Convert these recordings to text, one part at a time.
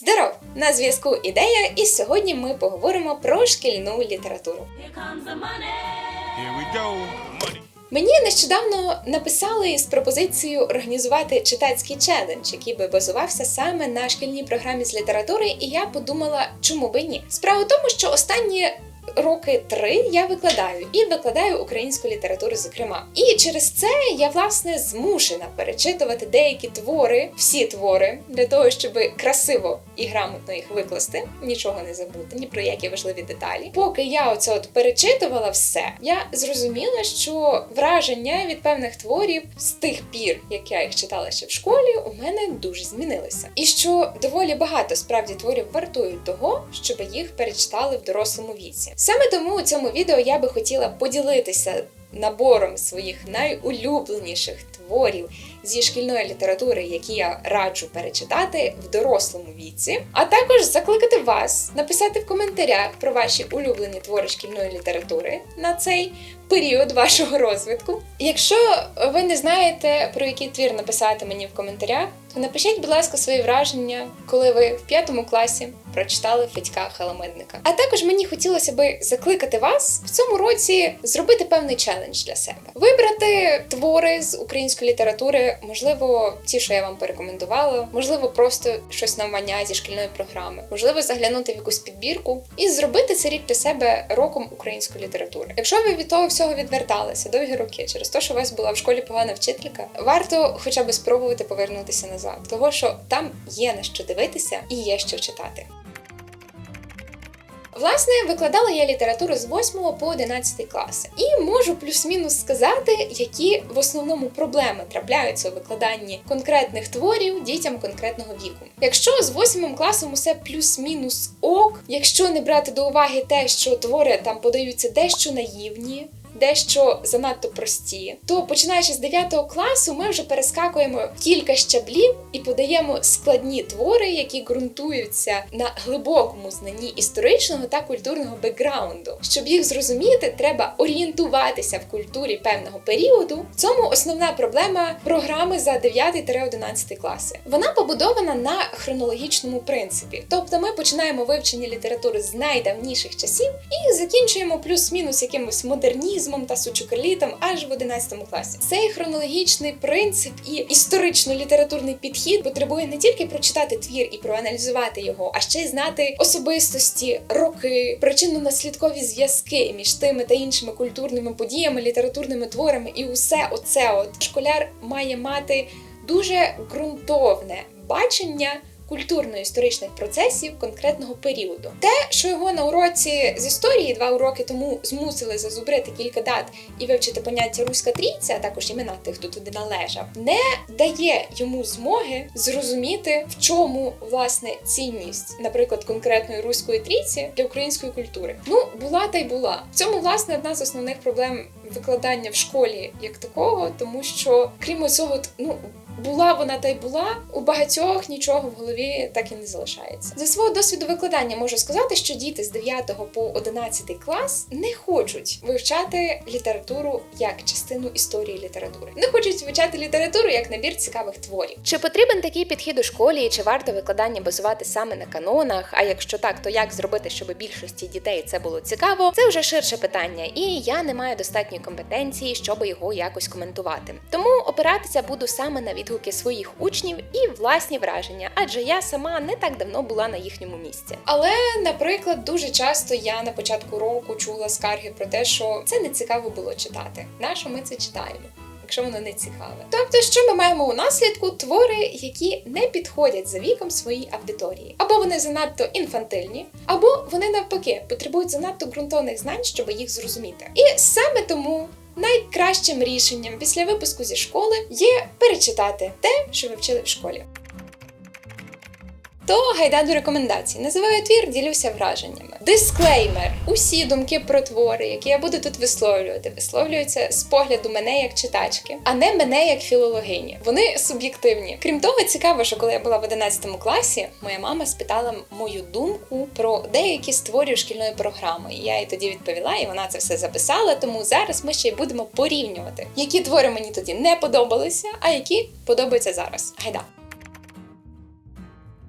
Здоров! На зв'язку ідея, і сьогодні ми поговоримо про шкільну літературу. Мені нещодавно написали з пропозицією організувати читацький челендж, який би базувався саме на шкільній програмі з літератури, і я подумала, чому би ні. Справа в тому, що останні. Роки три я викладаю і викладаю українську літературу, зокрема. І через це я власне змушена перечитувати деякі твори, всі твори, для того, щоб красиво і грамотно їх викласти, нічого не забути, ні про які важливі деталі. Поки я оце от перечитувала все, я зрозуміла, що враження від певних творів з тих пір, як я їх читала ще в школі, у мене дуже змінилися. І що доволі багато справді творів вартують того, щоб їх перечитали в дорослому віці. Саме тому у цьому відео я би хотіла поділитися набором своїх найулюбленіших творів зі шкільної літератури, які я раджу перечитати в дорослому віці, а також закликати вас написати в коментарях про ваші улюблені твори шкільної літератури на цей період вашого розвитку. Якщо ви не знаєте про який твір написати мені в коментарях, то напишіть, будь ласка, свої враження, коли ви в п'ятому класі прочитали Федька Халамидника. А також мені хотілося би закликати вас в цьому році зробити певний челендж для себе, вибрати твори з української літератури, можливо, ті, що я вам порекомендувала, можливо, просто щось навмання зі шкільної програми, можливо, заглянути в якусь підбірку і зробити цей рік для себе роком української літератури. Якщо ви від того всього відверталися довгі роки через те, що у вас була в школі погана вчителька, варто хоча б спробувати повернутися назад, того що там є на що дивитися і є що читати. Власне, викладала я літературу з 8 по 11 класи, і можу плюс-мінус сказати, які в основному проблеми трапляються у викладанні конкретних творів дітям конкретного віку. Якщо з 8 класом усе плюс-мінус ок, якщо не брати до уваги те, що твори там подаються дещо наївні. Дещо занадто прості, то починаючи з 9 класу, ми вже перескакуємо кілька щаблів і подаємо складні твори, які ґрунтуються на глибокому знанні історичного та культурного бекграунду. Щоб їх зрозуміти, треба орієнтуватися в культурі певного періоду. В цьому основна проблема програми за 9-11 класи. Вона побудована на хронологічному принципі, тобто ми починаємо вивчення літератури з найдавніших часів і закінчуємо плюс-мінус якимось модернізмом та сучукалітом аж в 11 класі. Цей хронологічний принцип і історично-літературний підхід потребує не тільки прочитати твір і проаналізувати його, а ще й знати особистості, роки, причинно-наслідкові зв'язки між тими та іншими культурними подіями, літературними творами, і усе оце от. Школяр має мати дуже ґрунтовне бачення культурно-історичних процесів конкретного періоду. Те, що його на уроці з історії два уроки тому змусили зазубрити кілька дат і вивчити поняття руська трійця, а також імена тих, хто туди належав, не дає йому змоги зрозуміти, в чому власне цінність, наприклад, конкретної руської трійці для української культури. Ну, була та й була. В цьому власне одна з основних проблем викладання в школі як такого, тому що крім цього, ну. Була вона та й була, у багатьох нічого в голові так і не залишається. За свого досвіду викладання можу сказати, що діти з 9 по 11 клас не хочуть вивчати літературу як частину історії літератури. Не хочуть вивчати літературу як набір цікавих творів. Чи потрібен такий підхід у школі, і чи варто викладання базувати саме на канонах? А якщо так, то як зробити, щоб більшості дітей це було цікаво? Це вже ширше питання, і я не маю достатньої компетенції, щоб його якось коментувати. Тому опиратися буду саме на відгуки своїх учнів і власні враження, адже я сама не так давно була на їхньому місці. Але, наприклад, дуже часто я на початку року чула скарги про те, що це не цікаво було читати. Нащо ми це читаємо? Якщо воно не цікаве. Тобто, що ми маємо у наслідку твори, які не підходять за віком своїй аудиторії, або вони занадто інфантильні, або вони навпаки потребують занадто ґрунтовних знань, щоб їх зрозуміти. І саме тому найкращим рішенням після випуску зі школи є перечитати те, що ви вчили в школі. То гайда до рекомендацій. Називаю твір, ділюся враженнями. Дисклеймер: усі думки про твори, які я буду тут висловлювати, висловлюються з погляду мене як читачки, а не мене як філологині. Вони суб'єктивні. Крім того, цікаво, що коли я була в 11 класі, моя мама спитала мою думку про деякі з творів шкільної програми. І я їй тоді відповіла, і вона це все записала. Тому зараз ми ще й будемо порівнювати, які твори мені тоді не подобалися, а які подобаються зараз. Гайда.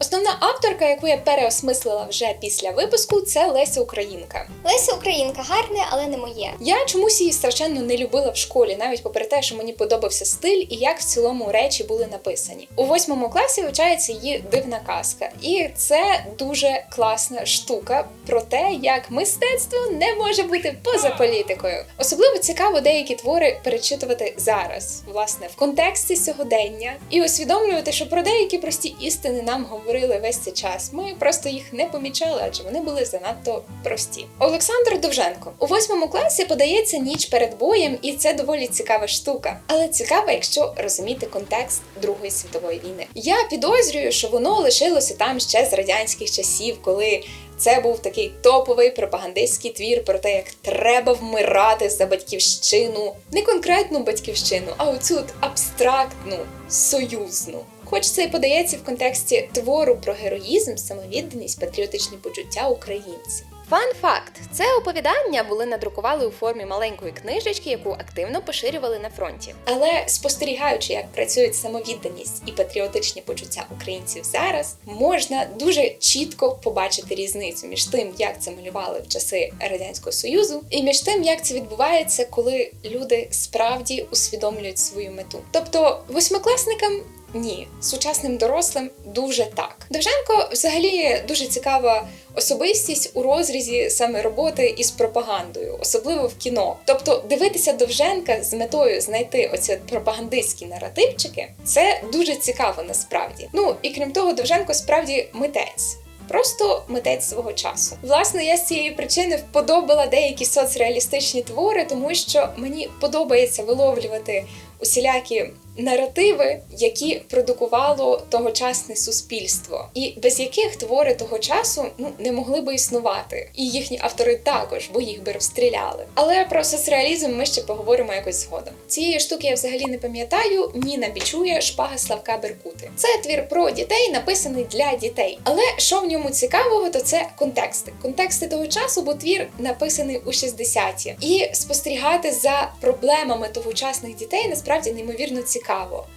Основна авторка, яку я переосмислила вже після випуску, це Леся Українка. Леся Українка гарне, але не моє. Я чомусь її страшенно не любила в школі, навіть попри те, що мені подобався стиль і як в цілому речі були написані. У восьмому класі вивчається її дивна казка, і це дуже класна штука про те, як мистецтво не може бути поза політикою. Особливо цікаво деякі твори перечитувати зараз, власне, в контексті сьогодення, і усвідомлювати, що про деякі прості істини нам говорили весь цей час. Ми просто їх не помічали, адже вони були занадто прості. Олександр Довженко у восьмому класі подається ніч перед боєм, і це доволі цікава штука. Але цікава, якщо розуміти контекст Другої світової війни. Я підозрюю, що воно лишилося там ще з радянських часів, коли. Це був такий топовий пропагандистський твір про те, як треба вмирати за батьківщину, не конкретну батьківщину, а оцю от абстрактну, союзну. Хоч це і подається в контексті твору про героїзм, самовідданість, патріотичні почуття українців. Фан факт: це оповідання були надрукували у формі маленької книжечки, яку активно поширювали на фронті. Але спостерігаючи, як працюють самовідданість і патріотичні почуття українців зараз, можна дуже чітко побачити різницю між тим, як це малювали в часи радянського союзу, і між тим, як це відбувається, коли люди справді усвідомлюють свою мету. Тобто восьмикласникам ні, сучасним дорослим дуже так. Довженко взагалі дуже цікава особистість у розрізі саме роботи із пропагандою, особливо в кіно. Тобто, дивитися Довженка з метою знайти оці пропагандистські наративчики, це дуже цікаво насправді. Ну і крім того, Довженко справді митець. Просто митець свого часу. Власне, я з цієї причини вподобала деякі соцреалістичні твори, тому що мені подобається виловлювати усілякі наративи, які продукувало тогочасне суспільство, і без яких твори того часу ну не могли би існувати, і їхні автори також, бо їх би розстріляли. Але про соцреалізм ми ще поговоримо якось згодом. Цієї штуки я взагалі не пам'ятаю. Ніна бічує шпага Славка Беркути. Це твір про дітей, написаний для дітей. Але що в ньому цікавого, то це контексти. Контексти того часу, бо твір написаний у 60-ті. І спостерігати за проблемами тогочасних дітей насправді неймовірно цікаво.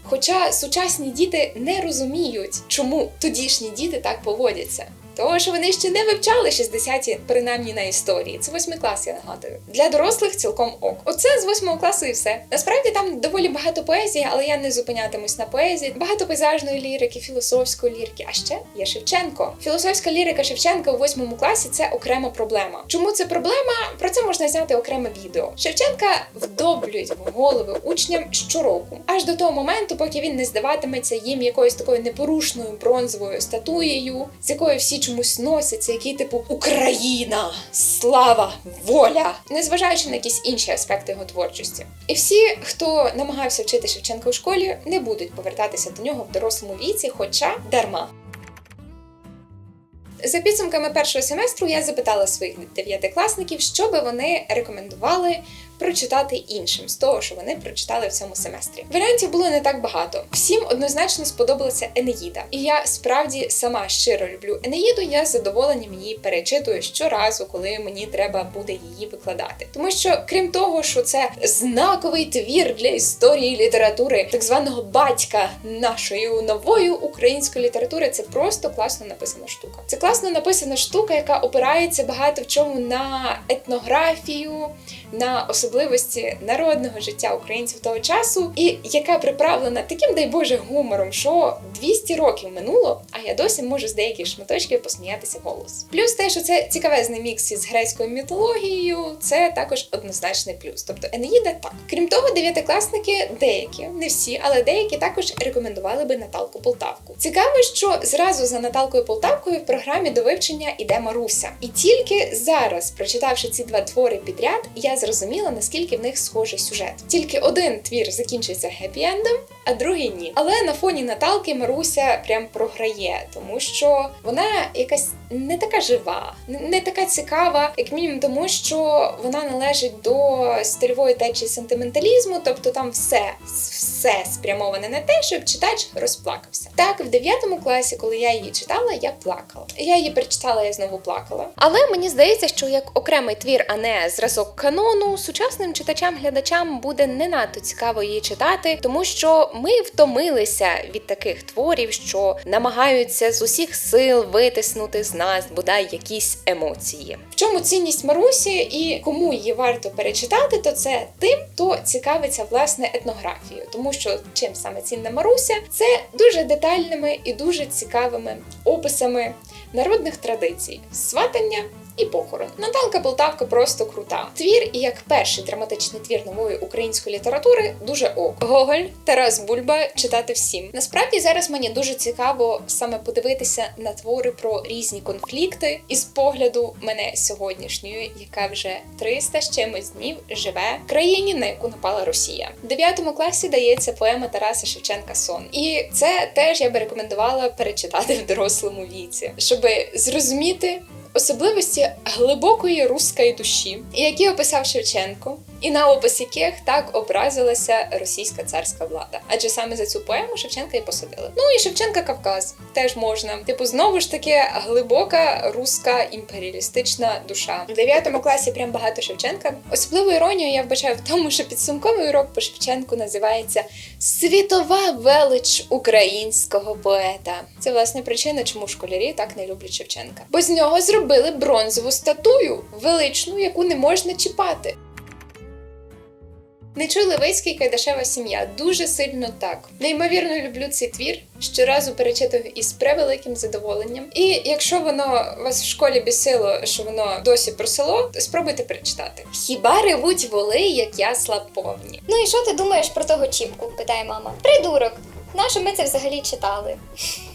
Хоча сучасні діти не розуміють, чому тодішні діти так поводяться. Тому що вони ще не вивчали 60-ті, принаймні на історії. Це восьмий клас, я нагадую. Для дорослих цілком ок. Оце з восьмого класу і все. Насправді там доволі багато поезії, але я не зупинятимусь на поезії. Багато пейзажної лірики, філософської лірики. А ще є Шевченко. Філософська лірика Шевченка у восьмому класі це окрема проблема. Чому це проблема? Про це можна зняти окреме відео. Шевченка вдоблюють в голови учням щороку, аж до того моменту, поки він не здаватиметься їм якоюсь такою непорушною бронзовою статуєю, з якою всі чомусь носяться, який типу Україна, слава, воля, незважаючи на якісь інші аспекти його творчості. І всі, хто намагався вчити Шевченка у школі, не будуть повертатися до нього в дорослому віці, хоча дарма. За підсумками першого семестру я запитала своїх дев'ятикласників, що би вони рекомендували прочитати іншим з того, що вони прочитали в цьому семестрі. Варіантів було не так багато. Всім однозначно сподобалася Енеїда, і я справді сама щиро люблю Енеїду. Я з задоволенням її перечитую щоразу, коли мені треба буде її викладати. Тому що, крім того, що це знаковий твір для історії літератури, так званого батька нашої нової української літератури, це просто класно написана штука. Це класно написана штука, яка опирається багато в чому на етнографію, на особливості народного життя українців того часу, і яка приправлена таким, дай Боже, гумором, що 200 років минуло, а я досі можу з деяких шматочків посміятися голос. Плюс те, що це цікавезний мікс із грецькою мітологією, це також однозначний плюс. Тобто Енеїда так. Крім того, дев'ятикласники деякі, не всі, але деякі також рекомендували би Наталку Полтавку. Цікаво, що зразу за Наталкою Полтавкою в програмі до вивчення іде Маруся. І тільки зараз, прочитавши ці два твори підряд, я зрозуміла, наскільки в них схожий сюжет. Тільки один твір закінчується хеппі-ендом, а другий ні. Але на фоні Наталки Маруся прям програє, тому що вона якась не така жива, не- така цікава, як мінімум, тому що вона належить до стильової течії сентименталізму, тобто там все, все спрямоване на те, щоб читач розплакався. Так, в 9 класі, коли я її читала, я плакала. Я її перечитала, я знову плакала. Але мені здається, що як окремий твір, а не зразок канону, сучасним читачам-глядачам буде не надто цікаво її читати, тому що ми втомилися від таких творів, що намагаються з усіх сил витиснути з нас бодай якісь емоції. В чому цінність Марусі і кому її варто перечитати, то це тим, хто цікавиться власне етнографією, тому що чим саме цінна Маруся, це дуже детальними і дуже цікавими описами народних традицій, сватання. І похорон. Наталка Полтавка просто крута. Твір, і як перший драматичний твір нової української літератури, дуже ок. Гоголь, Тарас Бульба читати всім. Насправді зараз мені дуже цікаво саме подивитися на твори про різні конфлікти із погляду мене сьогоднішньої, яка вже 300 з чимось днів живе в країні, на яку напала Росія. В 9 класі дається поема Тараса Шевченка Сон. І це теж я би рекомендувала перечитати в дорослому віці, щоб зрозуміти особливості глибокої руської душі, які описав Шевченко, і на опис яких так образилася російська царська влада. Адже саме за цю поему Шевченка і посадили. Ну і Шевченка Кавказ теж можна. Типу, знову ж таки глибока руська імперіалістична душа. В 9 класі прям багато Шевченка. Особливу іронію я вбачаю в тому, що підсумковий урок по Шевченку називається Світова велич українського поета. Це власне причина, чому школярі так не люблять Шевченка. Бо з нього зробили бронзову статую, величну, яку не можна чіпати. Нечуй Левицький Кайдашева сім'я дуже сильно так. Неймовірно люблю цей твір. Щоразу перечитую із превеликим задоволенням. І якщо воно вас в школі бісило, що воно досі про село, спробуйте перечитати. Хіба ревуть воли, як ясла повні? Ну і що ти думаєш про того чіпку? питає мама. Придурок. Нащо ми це взагалі читали?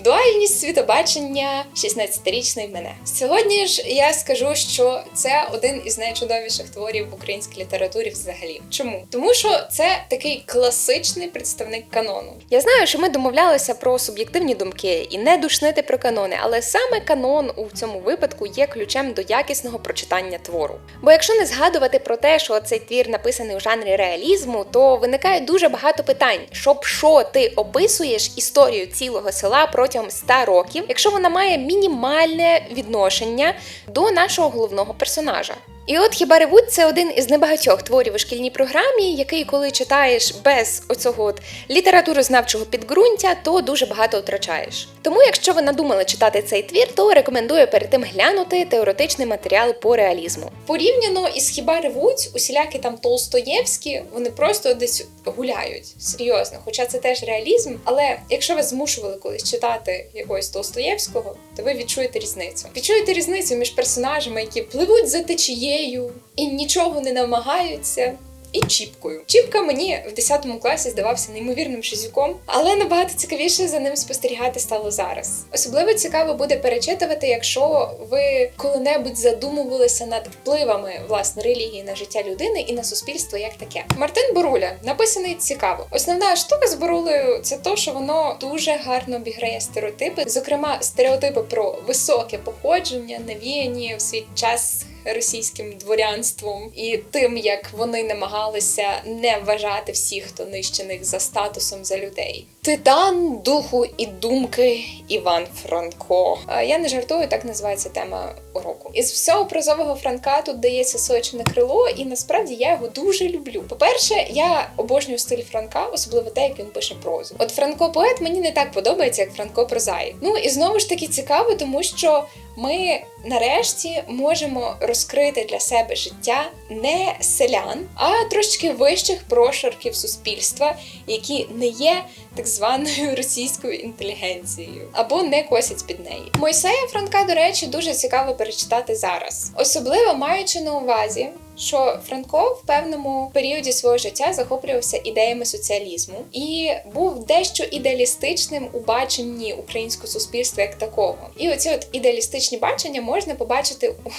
Дуальність світобачення 16-річної мене. Сьогодні ж я скажу, що це один із найчудовіших творів в українській літературі взагалі. Чому? Тому що це такий класичний представник канону. Я знаю, що ми домовлялися про суб'єктивні думки і не душнити про канони, але саме канон у цьому випадку є ключем до якісного прочитання твору. Бо якщо не згадувати про те, що цей твір написаний у жанрі реалізму, то виникає дуже багато питань, щоб що ти описуєш історію цілого села протягом 100 років, якщо вона має мінімальне відношення до нашого головного персонажа. І от хіба ревуть це один із небагатьох творів у шкільній програмі, який, коли читаєш без оцього от літературознавчого підґрунтя, то дуже багато втрачаєш. Тому, якщо ви надумали читати цей твір, то рекомендую перед тим глянути теоретичний матеріал по реалізму. Порівняно із хіба ревуть, усілякі там Толстоєвські, вони просто десь гуляють серйозно. Хоча це теж реалізм. Але якщо ви змушували колись читати якогось Толстоєвського, то ви відчуєте різницю. Відчуєте різницю між персонажами, які пливуть за течією і нічого не намагаються. І чіпкою. Чіпка мені в 10 класі здавався неймовірним шизюком, але набагато цікавіше за ним спостерігати стало зараз. Особливо цікаво буде перечитувати, якщо ви коли-небудь задумувалися над впливами власне релігії на життя людини і на суспільство як таке. Мартин Боруля написаний цікаво. Основна штука з Борулею це то, що воно дуже гарно обіграє стереотипи, зокрема стереотипи про високе походження, навіяні в свій час російським дворянством і тим, як вони намагалися не вважати всіх, хто нижче них за статусом за людей. Титан духу і думки Іван Франко. Я не жартую, так називається тема уроку. Із всього прозового Франка тут дається сочне крило, і насправді я його дуже люблю. По-перше, я обожнюю стиль Франка, особливо те, як він пише прозу. От Франко поет мені не так подобається, як Франко прозаїк. Ну і знову ж таки цікаво, тому що ми нарешті можемо розкрити для себе життя не селян, а трошки вищих прошарків суспільства, які не є так званою російською інтелігенцією або не косять під неї. Мойсея Франка, до речі, дуже цікаво перечитати зараз, особливо маючи на увазі. Що Франко в певному періоді свого життя захоплювався ідеями соціалізму і був дещо ідеалістичним у баченні українського суспільства як такого. І оці от ідеалістичні бачення можна побачити у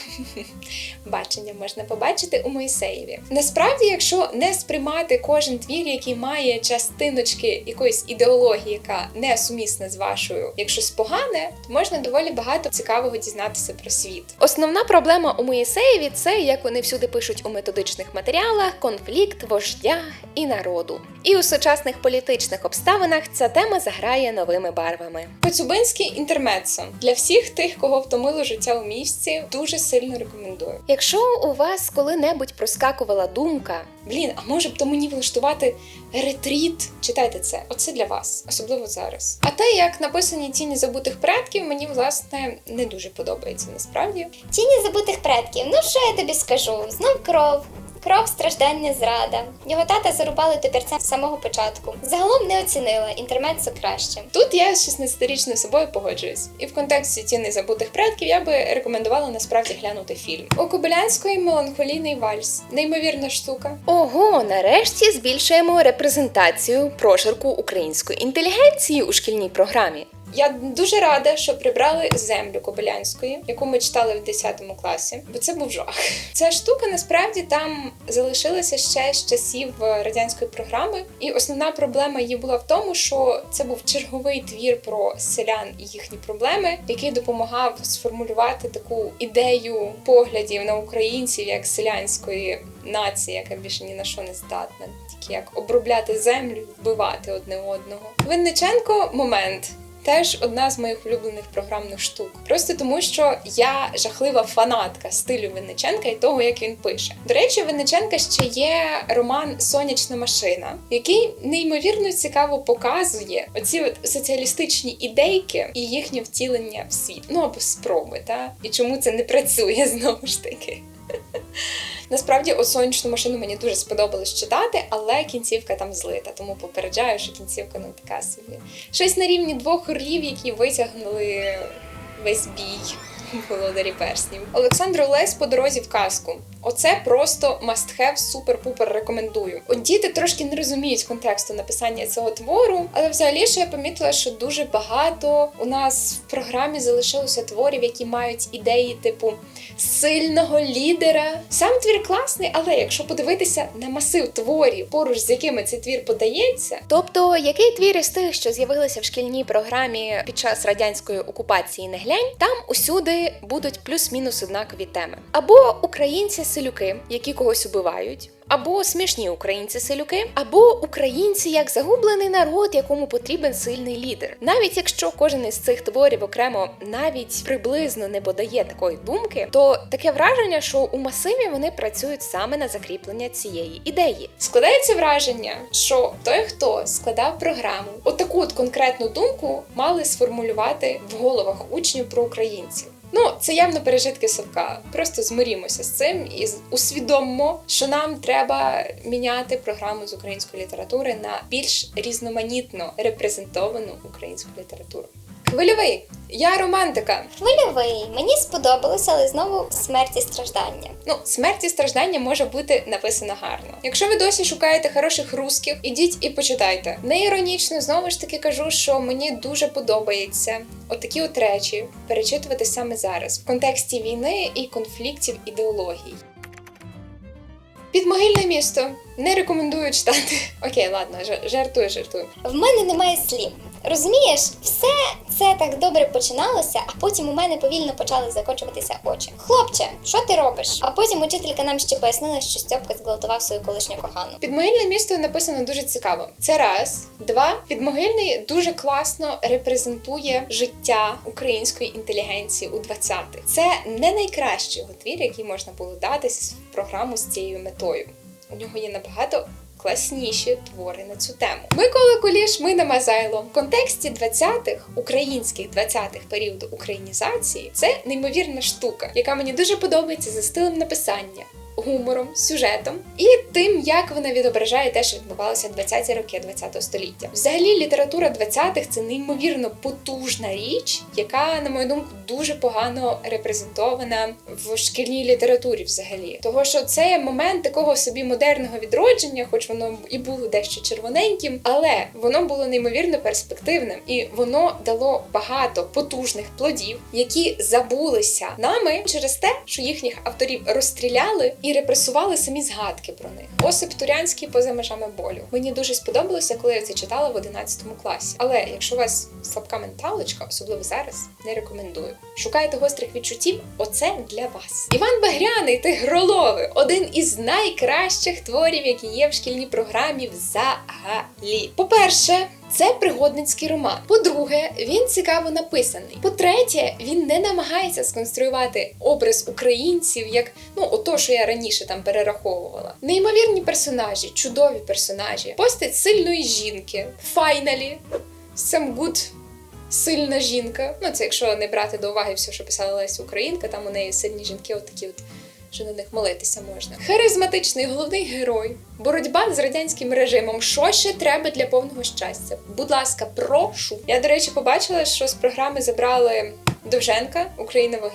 бачення можна побачити у Моїсеєві. Насправді, якщо не сприймати кожен твір, який має частиночки якоїсь ідеології, яка не сумісна з вашою, як щось погане, то можна доволі багато цікавого дізнатися про світ. Основна проблема у Моїсеєві це, як вони всюди пишуть у методичних матеріалах, конфлікт вождя і народу. І у сучасних політичних обставинах ця тема заграє новими барвами. Коцюбинський інтермецо для всіх тих, кого втомило життя у місті, дуже сильно рекомендую. Якщо у вас коли-небудь проскакувала думка, Блін, а може б то мені влаштувати ретріт? Читайте це. Оце для вас, особливо зараз. А те, як написані тіні забутих предків, мені власне не дуже подобається насправді. Тіні забутих предків. Ну що я тобі скажу? Знов кров. Кров, страждання, зрада. Його тата зарубали топірцем з самого початку. Загалом не оцінила інтермецо краще. Тут я з 16-річною собою погоджуюсь. І в контексті тіни забутих предків я би рекомендувала насправді глянути фільм. У Кобилянської меланхолійний вальс. Неймовірна штука. Ого, нарешті збільшуємо репрезентацію прошарку української інтелігенції у шкільній програмі. Я дуже рада, що прибрали землю Кобилянської, яку ми читали в 10 класі, бо це був жах. Ця штука насправді там залишилася ще з часів радянської програми, і основна проблема її була в тому, що це був черговий твір про селян і їхні проблеми, який допомагав сформулювати таку ідею поглядів на українців як селянської нації, яка більше ні на що не здатна, тільки як обробляти землю, вбивати одне одного. Винниченко момент. Теж одна з моїх улюблених програмних штук. Просто тому, що я жахлива фанатка стилю Винниченка і того, як він пише. До речі, Винниченка ще є роман Сонячна машина, який неймовірно цікаво показує оці от соціалістичні ідейки і їхнє втілення в світ. Ну або спроби, та і чому це не працює знову ж таки. Насправді, о сонячну машину мені дуже сподобалось читати, але кінцівка там злита, тому попереджаю, що кінцівка не така собі. Щось на рівні двох орлів, які витягнули весь бій володарі перснів. Олександр Лесь по дорозі в казку. Оце просто must have, супер-пупер рекомендую. От діти трошки не розуміють контексту написання цього твору, але взагалі ще я помітила, що дуже багато у нас в програмі залишилося творів, які мають ідеї типу сильного лідера. Сам твір класний, але якщо подивитися на масив творів, поруч з якими цей твір подається, Тобто, який твір із тих, що з'явилися в шкільній програмі під час радянської окупації не глянь, там усюди будуть плюс-мінус однакові теми. Або українці-селюки, які когось убивають, або смішні українці-селюки, або українці як загублений народ, якому потрібен сильний лідер. Навіть якщо кожен із цих творів окремо навіть приблизно не подає такої думки, то таке враження, що у масиві вони працюють саме на закріплення цієї ідеї. складається враження, що той, хто складав програму, отаку от конкретну думку мали сформулювати в головах учнів про українців. Ну, це явно пережитки совка. Просто змирімося з цим і усвідомимо, що нам треба міняти програму з української літератури на більш різноманітно репрезентовану українську літературу. Хвильовий, я романтика. Хвильовий. Мені сподобалося, але знову смерть і страждання. Ну, смерть і страждання може бути написано гарно. Якщо ви досі шукаєте хороших русських, ідіть і почитайте. Не іронічно, знову ж таки кажу, що мені дуже подобається отакі от речі перечитувати саме зараз в контексті війни і конфліктів ідеологій. Підмогильне місто не рекомендую читати. Окей, ладно, жа- жартую, жартую. В мене немає слів. Розумієш, все це так добре починалося, а потім у мене повільно почали закочуватися очі. Хлопче, що ти робиш? А потім учителька нам ще пояснила, що Стьопка зґвалтував свою колишню кохану. Підмогильне місто написано дуже цікаво. Це раз. Два. Підмогильний дуже класно репрезентує життя української інтелігенції у 20-х. Це не найкращий його твір, який можна було дати в програму з цією метою. У нього є набагато. Класніші твори на цю тему. Микола Куліш, Мина Мазайло. В контексті 20-х, українських 20-х періоду українізації, це неймовірна штука, яка мені дуже подобається за стилем написання гумором, сюжетом і тим, як вона відображає те, що відбувалося в 20-ті роки ХХ століття. Взагалі, література 20-х – це неймовірно потужна річ, яка, на мою думку, дуже погано репрезентована в шкільній літературі взагалі. Того, що це момент такого собі модерного відродження, хоч воно і було дещо червоненьким, але воно було неймовірно перспективним, і воно дало багато потужних плодів, які забулися нами через те, що їхніх авторів розстріляли і репресували самі згадки про них. Осип Турянський поза межами болю. Мені дуже сподобалося, коли я це читала в 11 класі. Але якщо у вас слабка менталочка, особливо зараз, не рекомендую. Шукайте гострих відчуттів, оце для вас. Іван Багряний Тигролови один із найкращих творів, які є в шкільній програмі взагалі. По-перше, це пригодницький роман. По-друге, він цікаво написаний. По-третє, він не намагається сконструювати образ українців як ну ото, що я раніше там перераховувала. Неймовірні персонажі, чудові персонажі, постать сильної жінки, файналі, some good сильна жінка. Ну, це якщо не брати до уваги все, що писала Леся Українка, там у неї сильні жінки, от такі от. Що на них молитися можна. Харизматичний головний герой, боротьба з радянським режимом. Що ще треба для повного щастя? Будь ласка, прошу. Я, до речі, побачила, що з програми забрали Довженка Україна в.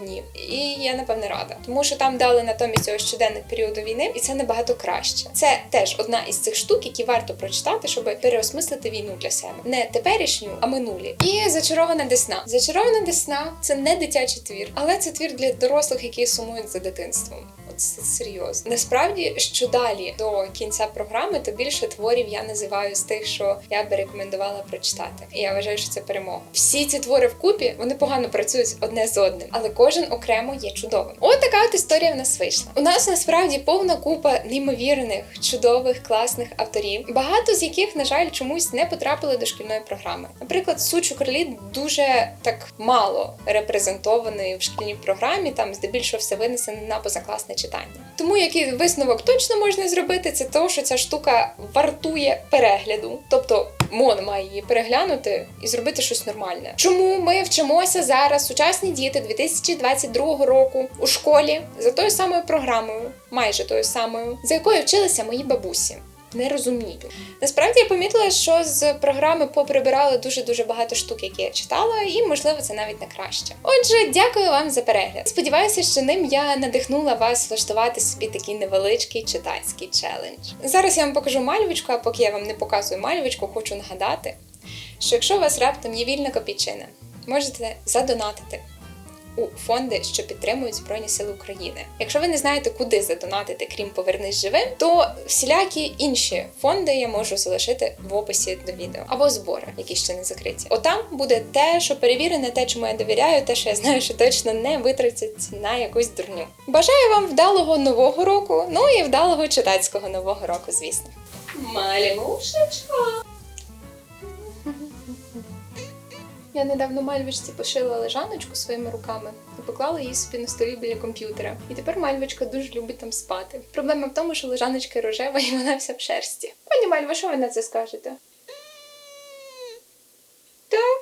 І я напевне рада, тому що там дали натомість цього щоденник періоду війни, і це набагато краще. Це теж одна із цих штук, які варто прочитати, щоб переосмислити війну для себе. Не теперішню, а минулі. І зачарована десна. Зачарована десна це не дитячий твір, але це твір для дорослих, які сумують за дитинством. Це серйозно. Насправді, що далі до кінця програми, то більше творів я називаю з тих, що я би рекомендувала прочитати. І я вважаю, що це перемога. Всі ці твори вкупі вони погано працюють одне з одним, але кожен окремо є чудовим. От така от історія в нас вийшла. У нас насправді повна купа неймовірних, чудових, класних авторів, багато з яких, на жаль, чомусь не потрапили до шкільної програми. Наприклад, Сучу Кроліт дуже так мало репрезентований в шкільній програмі, там здебільшого все винесено на позакласне читання. Тому який висновок точно можна зробити, це то, що ця штука вартує перегляду. Тобто МОН має її переглянути і зробити щось нормальне. Чому ми вчимося зараз, сучасні діти 2022 року у школі за тою самою програмою, майже тою самою, за якою вчилися мої бабусі? Не розумію. Насправді я помітила, що з програми поприбирали дуже дуже багато штук, які я читала, і можливо це навіть на краще. Отже, дякую вам за перегляд. Сподіваюся, що ним я надихнула вас влаштувати собі такий невеличкий читацький челендж. Зараз я вам покажу мальвочку, а поки я вам не показую мальвочку, хочу нагадати, що якщо у вас раптом є вільна копійчина, можете задонатити у фонди, що підтримують Збройні Сили України. Якщо ви не знаєте, куди задонатити, крім Повернись живим, то всілякі інші фонди я можу залишити в описі до відео або збори, які ще не закриті. Отам буде те, що перевірене, те, чому я довіряю, те, що я знаю, що точно не витратять на якусь дурню. Бажаю вам вдалого нового року, ну і вдалого читацького нового року, звісно. Малюшечка! Я недавно мальвичці пошила лежаночку своїми руками і поклала її собі на столі біля комп'ютера. І тепер мальвочка дуже любить там спати. Проблема в тому, що лежаночка рожева і вона вся в шерсті. Пані Мальва, що ви на це скажете? Так,